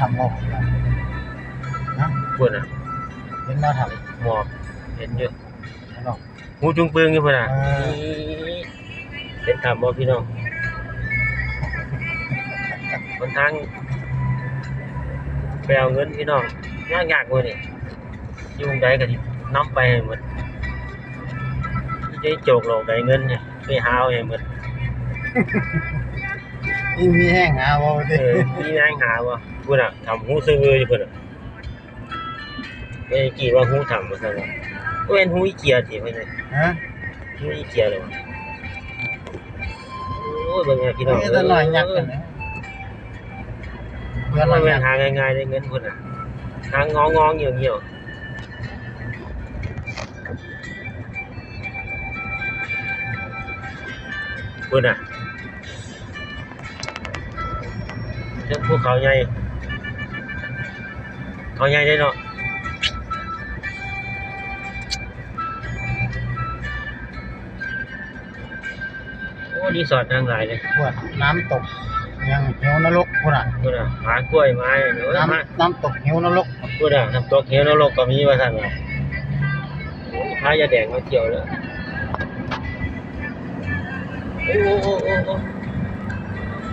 ทำบ่นะพุ่นน่ะเห็นเราทหมอกเห็นอยู่ำแล้วเนาะหูจุงปึงอยู่พุ่นน่ะเออเห็นทำบ่พี่น้องคนทางไปเอาเงินพี่น้องยากยากเลยนี่อยู่วงใดก็สินํไปให้หมดจะโจกหลอกได้เงินเนี่ยไปหาเอาให้หมด นี่มีแห้งหาบ่เอติอมีนางหาบ่ พุ่นน่ะทำหูซื้ออยู่พุ่นน่ะไม่กี่ว่าหูทำว่าซั่นน่ะก็เป็นหูอีเกียติเพิ่นน่ะฮะหูอีเกียเลยวะโอ้ยเบิ่งไงพี่น้องเอ้ยแต่น้อยยักษ์กันนะเพื่อนมัเรานยักษ์หาง่ายๆได้เงินพุ่นน่ะหางององๆเหี่ยวๆพุ่นน่ะเรื่องภูเขาใหญ่ เขาใหญ่ได้เนาะโอ้รีสอร์ททางหลายเลยพวกน้ำตกยังเหวนรกพุ่นน่ะพุ่นน่ะหากล้วยไม้เดี๋ยวมาน้ำน้ำตกเหวนรกพุ่นน่ะน้ำตกเหวนรกก็มีว่าซั่นว่าโอ้พายาแดงมาเที่ยวแล้วโอ้โอ้โอ้โอ้โอ้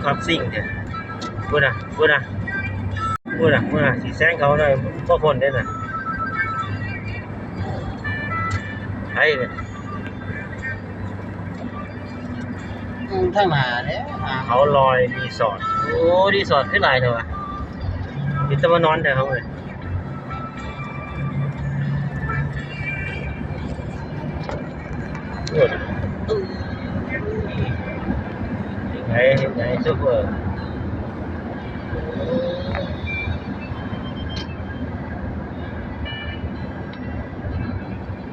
ขับซิ่งเนี่ยพุ่นน่ะพุ่นน่ะ พุ่นน่ะพุ่นน่ะสิแซงเขาหน่อยบ่พ้นเด้น่ะไอ้เนี่ยอืมทางหน้าเด้หาเขาลอยรีสอร์ทโอ้รีสอร์ทขึ้นหลายเถอะวะมีแต่มานอนแต่เขาเลยโอ้ยยังไงยังไงซุปเปอร์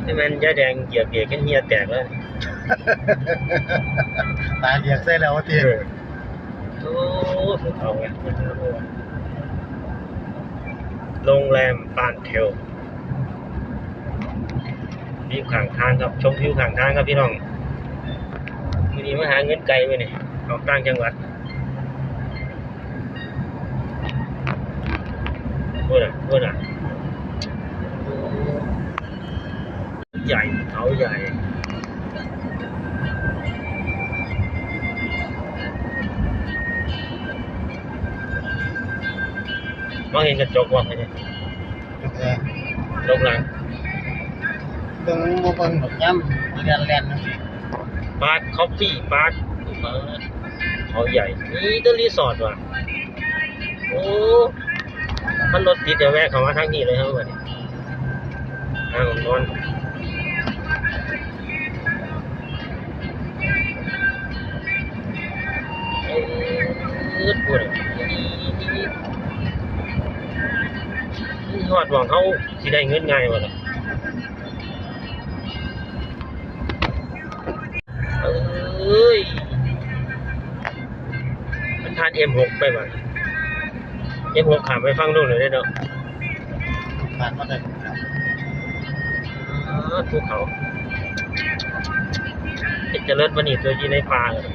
นี่มันยาแดงเหยียบเบียร์กันเฮียแตกแล้วตาเหลียกใส่แล้วว่าติโอ้เอาไงโรงแรมปานเทลวิวข้างทางครับ ชมวิวข้างทางครับพี่น้องวันนี้มาหาเงินไกลไปนี่ออกต่างจังหวัดพูดอะพูดอะ ใหญ่เขาใหญ่ มองเห็นกระจกว่าไงเนี่ยจุดแดงลงหลังเบิ่งบ่เบิ่งดอกย่ำเรียนแล่นจังซี่ปาร์คคอฟฟี่ปาร์คเขาใหญ่นี่ตัวรีสอร์ทว่ะโอ้มันรถติดเดี๋ยวแวะเข้ามาทางนี้เลยครับวันนี้ทางของนอน ดหวังเขาสิได้เงินง่ายวะล่ะเอ้ยมันทาน M6 ไปบ่ M6 ขามไปฟังนู่นเลยได้เนาะผ่านมาได้อ๋อภูเขาเห็นเจริญวันนี้ตัวอยีในป่าเลย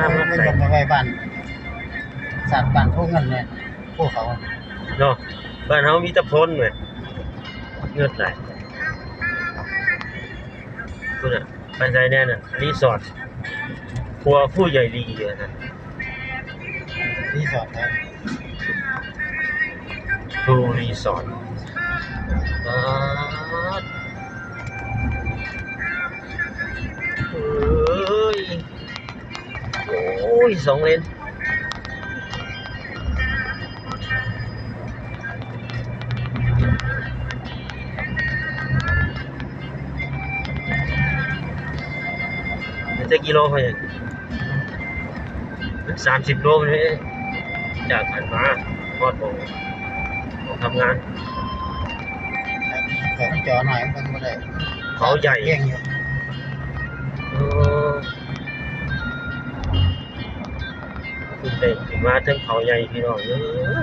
นี่ตามมาไม่ใส่ไปไว้บ้านสัตว์บ้านพวกนั้นเนี่ยพวกเขาเนาะบ้านเฮามีตะพ้นเว้ยเงือดไหลคุณอะไปใจแน่น่ะรีสอร์ทครัวผู้ใหญ่ดีเลยนะรีสอร์ทนะทูรีสอร์ทอ่าเออ ยสองเลนมันจะกิโลพอยังสามสิบโลเลยจากผ่านมาพอดของของทำงานแต่จอหน่อยมันบ่ได้เขาใหญ่เลี้ยงอยู่ เด็กถึงมาถึงเขาใหญ่พี่น้องเออ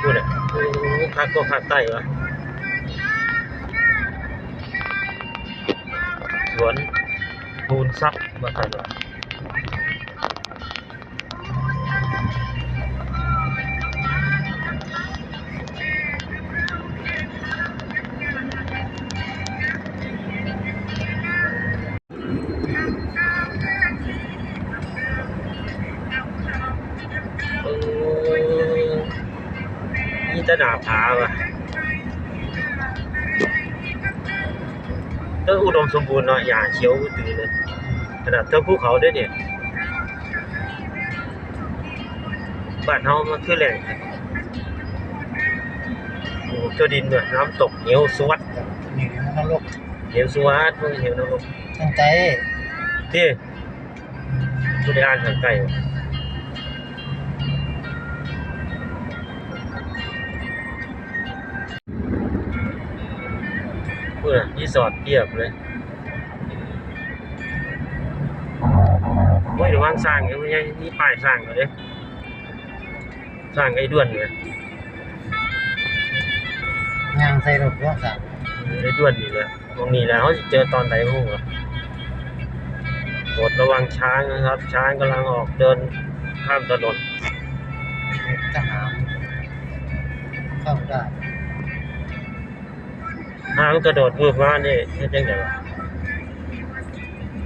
พูดอะพักก็พักใต้วะสวนมูนซับมาสันวะาผาวะก็อุดมสมบูรณ์เนาะหญ้าเขียวตื่นเลยขนาดเท่าภูเขาด้วยเนี่ยบ้านเฮามันคือแหล่งโอ้เจ้าดินเนี่ยน้ำตกเหวสวัสดนี่มันนรกเหวสวัสดเพิ่งเหวนรกตั้งใจที่ผู้ได้อ่านทางใกล้ พื่อรีสอร์ทเทียบเลยโอ้ยระวังสร้างอยู่ไม่ใช่นี่ป้ายสร้างเขาเด้สร้างไอ้ด้วนเนี่ยยางใส่รถร่วงสั่งไอ้ด้วนนี่แหละตรงนี้แหละเขาจะเจอตอนไหนพวกเหรอโปรดระวังช้างนะครับ ช้างกำลังออกเดินข้ามถนนทหารเข้าได้ ห้างกระโดดมือมาเนี่ยเฮ็ดยังไงวะ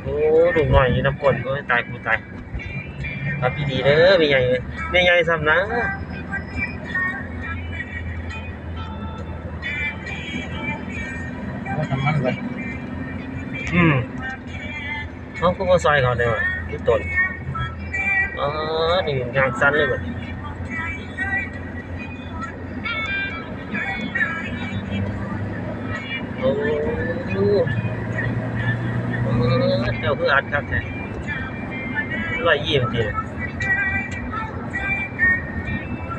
โอ้ลูกหน่อยน้ำกลนโอ้ยตายกูตายครับพี่ดีเด้อมีใหญ่เลยมีใหญ่ซ้ำนะรถน้ำมันเบิดอืมเขาก็มาซอยเขาได้ว่ะที่ตนอ๋อนี่งานสั้นเลยว่ะ เออเจ้าคืออัดครับแท้ร้อยยี่สิบที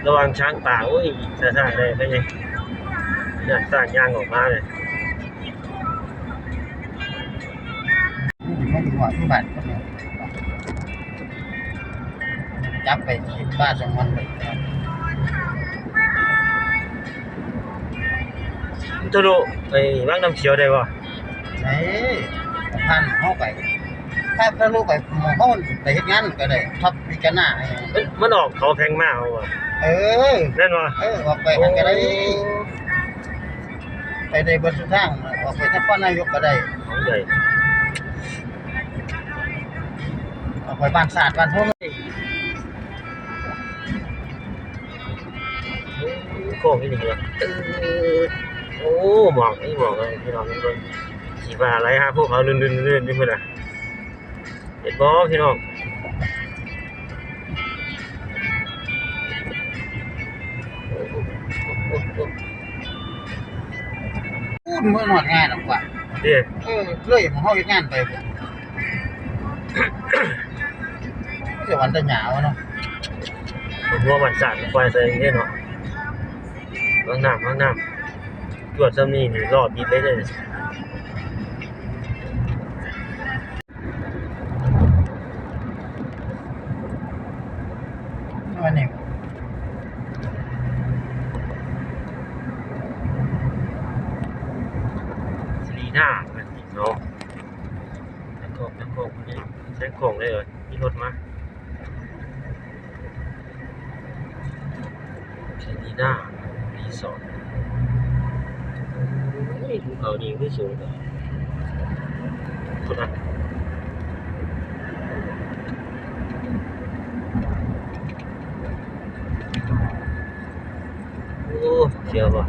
ระวังช้างป่าโอ้ยสะสะเลยเป็นไงอยากสร้างย่างออกมาเลยม่อยู่หัวที่บานก็เนี่ยจับไปที่บ้านสองมันเลย ทะลุไอ้บางน้ำเขียวได้ป่ะเฮ้ยพันเข้าไปถ้าถ้าลูกไปหมองเขาไปเฮ็ดงานก็ได้ทับพิจารณาให้มันมันออกเขาแพงมากเอาว่ะเออนั่นวะเออออกไปกันก็ได้ ไปได้เบนสุดทางออกไปนครนายกก็ได้ของใหญ่ออกไปบ้านศาสตร์บ้านทุ่งโค้งนี่ดีวะเออ โอ้หมอกไอ้หมอกเลยพี่น้องนี่มันสีฟ้าอะไรฮะพวกเขาลื่นๆลื่นๆนี่เพื่อนอะเห็นบ่พี่น้องโอ้โหโอ้โหพูดเมื่อหนวดง่ายหรอกว่าเดี๋ยวเออเลยของเฮาเฮ็ดงานไปบ่เดี๋ยววันจะหยาวเนาะผมว่ามันสั่นไฟใส่เนี่ยเนาะบางน้ำบางน้ำ ตรวจซ้ำนี่นี่รอบยิบเลยเลยวันนี้สีหน้ามันเนาะนักโขงนักโขงคนนี้ใช้โขงได้เลยมีรถมาสีหน้า โอ้ยภูเขาดีที่สูงเลยคุณนะโอ้เชียวว่ะ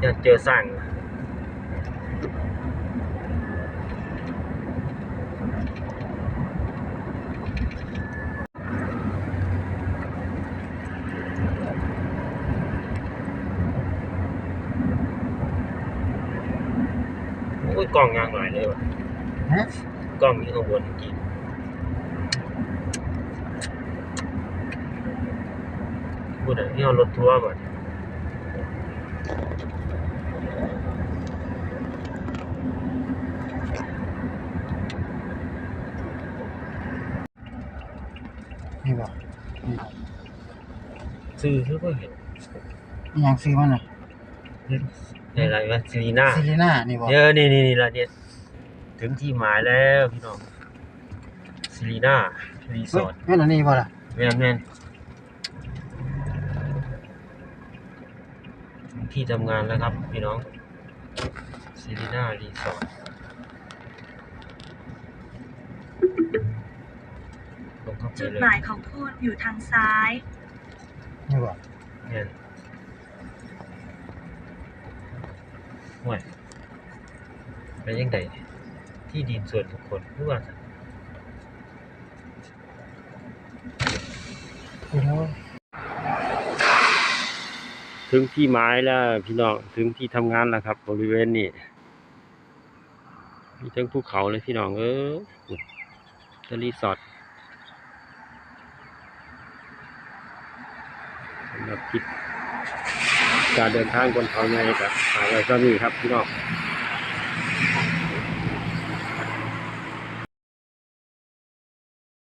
อยา กเจอสั่งโอ้ยกล้องยางหลายเลยว่ะฮะกล้องมีข้างบนจริงพูดอะที่เอารถทัวร์ก่อนนี่บ่นี่บ่ซื้อคือก็เห็นอิหยังซื้อมันน่ะอะไรวะซีรีน่าซิลิน่านี่บ่เดี๋ยวนี่นี่นี่ละเนี่ยถึงที่หมายแล้วพี่น้องซีรีน่ารีสเฮ้ยอร์ทแม่นอันนี้บ่ล่ะแม่นแม่นถึงที่ทำงานแล้วครับพี่น้องซีรีน่ารีสอร์ทลงเข้าไปจุดเลยหมายของคุณอยู่ทางซ้ายนี่บ่แม่น ห่วยไปยังไงที่ดินส่วนบุคคลหรือว่าโอ้โหถึงที่หมายแล้ว พี่น้องถึงที่ทำงานแล้วครับ บริเวณนี้มีทั้งภูเขาเลยพี่น้องเออทะรีสอร์ทสำหรับคลิป การเดินทางบนเขาใหญ่กับหาไว้ก็มีครับพี่น้อง